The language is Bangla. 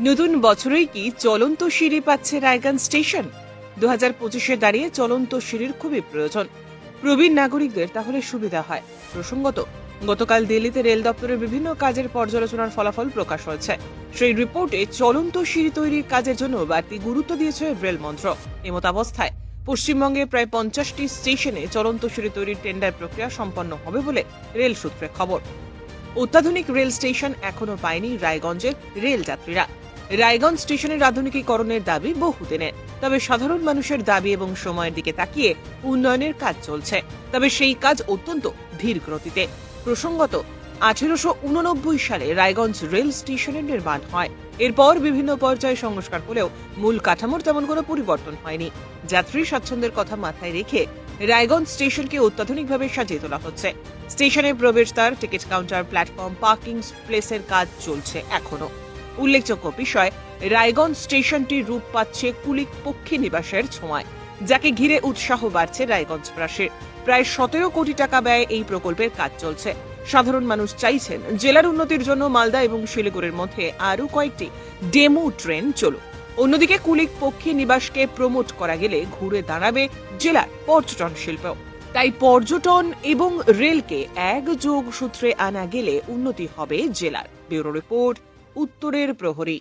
নতুন বছরেই কি চলন্ত সিঁড়ি পাচ্ছে রায়গঞ্জ স্টেশন? দু হাজার পঁচিশে দাঁড়িয়ে চলন্ত সিঁড়ির খুবই প্রয়োজন। প্রবীণ নাগরিকদের তাহলে সুবিধা হয়। প্রসঙ্গত, গতকাল দিল্লিতে রেল দপ্তরের বিভিন্ন কাজের পর্যালোচনার ফলাফল প্রকাশ হয়েছে। সেই রিপোর্টে চলন্ত সিঁড়ি তৈরির কাজের জন্য বাড়তি গুরুত্ব দিয়েছে রেল মন্ত্রক এমতাবস্থায়, পশ্চিমবঙ্গে প্রায় পঞ্চাশটি স্টেশনে চলন্ত সিঁড়ি তৈরির টেন্ডার প্রক্রিয়া সম্পন্ন হবে বলে রেল সূত্রে খবর। অত্যাধুনিক রেল স্টেশন এখনও পায়নি রায়গঞ্জের রেল যাত্রীরা রায়গঞ্জ স্টেশনের আধুনিকীকরণের দাবি বহুদিনের। তবে সাধারণ মানুষের দাবি এবং সময়ের দিকে তাকিয়ে উন্নয়নের কাজ চলছে। তবে সেই কাজ অত্যন্ত ধীর গতিতে। প্রসঙ্গত, আঠেরোশো উননব্বই সালে রায়গঞ্জ রেল স্টেশনের নির্মাণ হয়। এরপর বিভিন্ন পর্যায়ে সংস্কার হলেও মূল কাঠামোর তেমন কোনো পরিবর্তন হয়নি। যাত্রী স্বাচ্ছন্দ্যের কথা মাথায় রেখে রায়গঞ্জ স্টেশনকে অত্যাধুনিকভাবে সাজিয়ে তোলা হচ্ছে। স্টেশনের প্রবেশদ্বার টিকিট কাউন্টার, প্ল্যাটফর্ম, পার্কিং প্লেসের কাজ চলছে এখনও উল্লেখযোগ্য বিষয়, রায়গঞ্জ স্টেশনটির রূপ পাচ্ছে কুলিক পক্ষী নিবাসের ছোঁয়ায়, যাকে ঘিরে উৎসাহ বাড়ছে রায়গঞ্জবাসীর প্রায় সতেরো কোটি টাকা ব্যয়ে এই প্রকল্পের কাজ চলছে। সাধারণ মানুষ চাইছেন জেলার উন্নতির জন্য মালদা এবং শিলিগুড়ির মধ্যে আরও কয়েকটি ডেমো ট্রেন চলুক। অন্যদিকে কুলিক পক্ষী নিবাসকে প্রমোট করা গেলে ঘুরে দাঁড়াবে জেলার পর্যটন শিল্প। তাই পর্যটন এবং রেলকে এক যোগ সূত্রে আনা গেলে উন্নতি হবে জেলার। ব্যুরো রিপোর্ট উত্তরের প্রহরী।